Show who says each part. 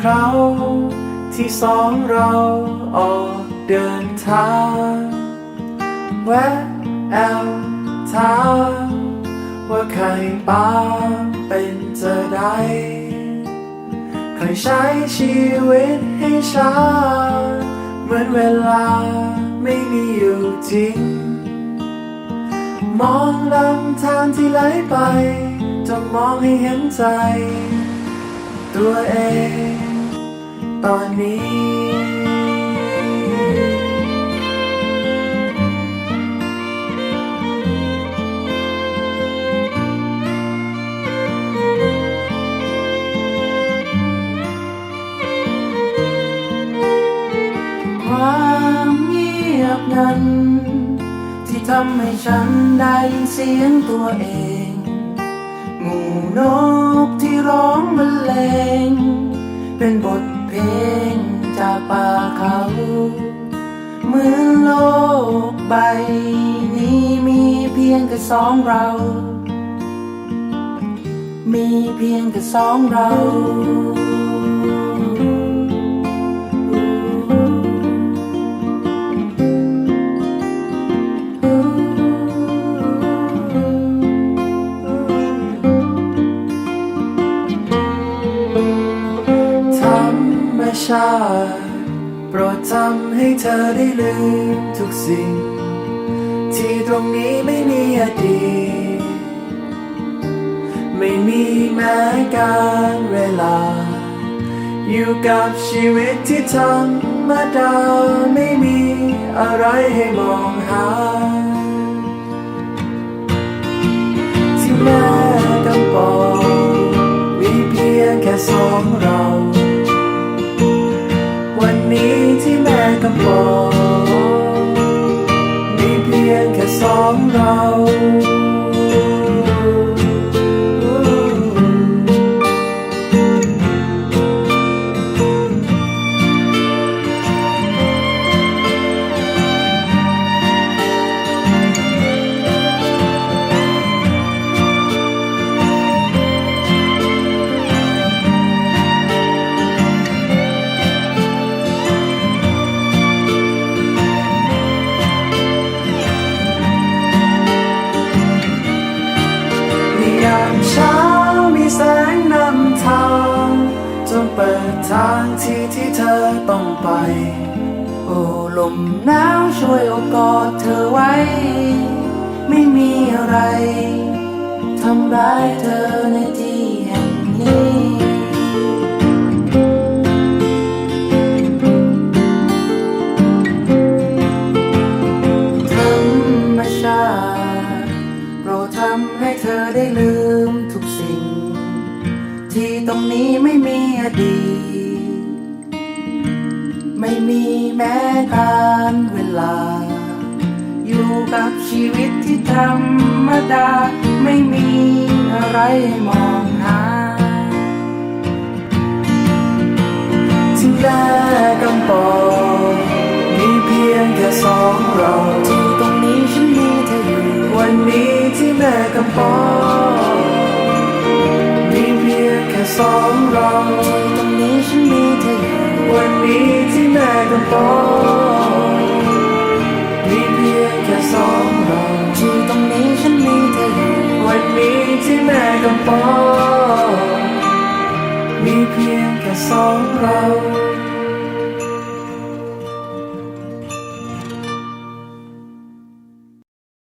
Speaker 1: คราที่สองเราออกเดินทางแวะแอลถามว่าใครบ้าเป็นจะได้ใครใช้ชีวิตให้ช้า เหมือนเวลาไม่มีอยู่จริง มองลำทางที่ไหลไป จะมองให้เห็นใจ ตัวเอง ตอนนี้
Speaker 2: ความเงียบนั้น ที่ทำให้ฉันได้ยินเสียงตัวเอง หมู่นกที่ร้องบรรเลง เป็นบทเพลงจากป่าเขาเหมือนโลกใบ นี้มีเพียงแค่สองเรา มีเพียงแค่สองเรา
Speaker 1: ชาติ โปรดทำให้เธอได้ลืมทุกสิ่ง ที่ตรงนี้ไม่มีอดีต ไม่มีแม้การเวลา อยู่กับชีวิตที่ธรรมดาไม่มีอะไรให้มองหา อ ทางที่ที่เธอต้องไป
Speaker 2: โอ้ลมหนาวช่วยโอบกอดเธอไว้ ไม่มีอะไรทำร้ายเธอในที่แห่งนี้ธรรมชาติโปรดทำให้เธอได้ลืมทุกสิ่ง ที่ตรงนี้ไม่มีอดีต ไม่มีแม้การเวลา อยู่กับชีวิตที่ธรรมดา ไม่มีอะไรมองหา
Speaker 1: ที่แม่กำปองมีเพียงแค่สองเรา
Speaker 2: ที่ตรงนี้ฉันมีเธออยู่
Speaker 1: วันนี้ที่แม่กำปองมีเพียงแค่สองเรา ที่แม่กำปองมีเพียงแค่สองเรา
Speaker 2: ที่ตรงนี้ฉันมีเธออยู่
Speaker 1: วันนี้ที่แม่กำปองมีเพียงแค่สองเรา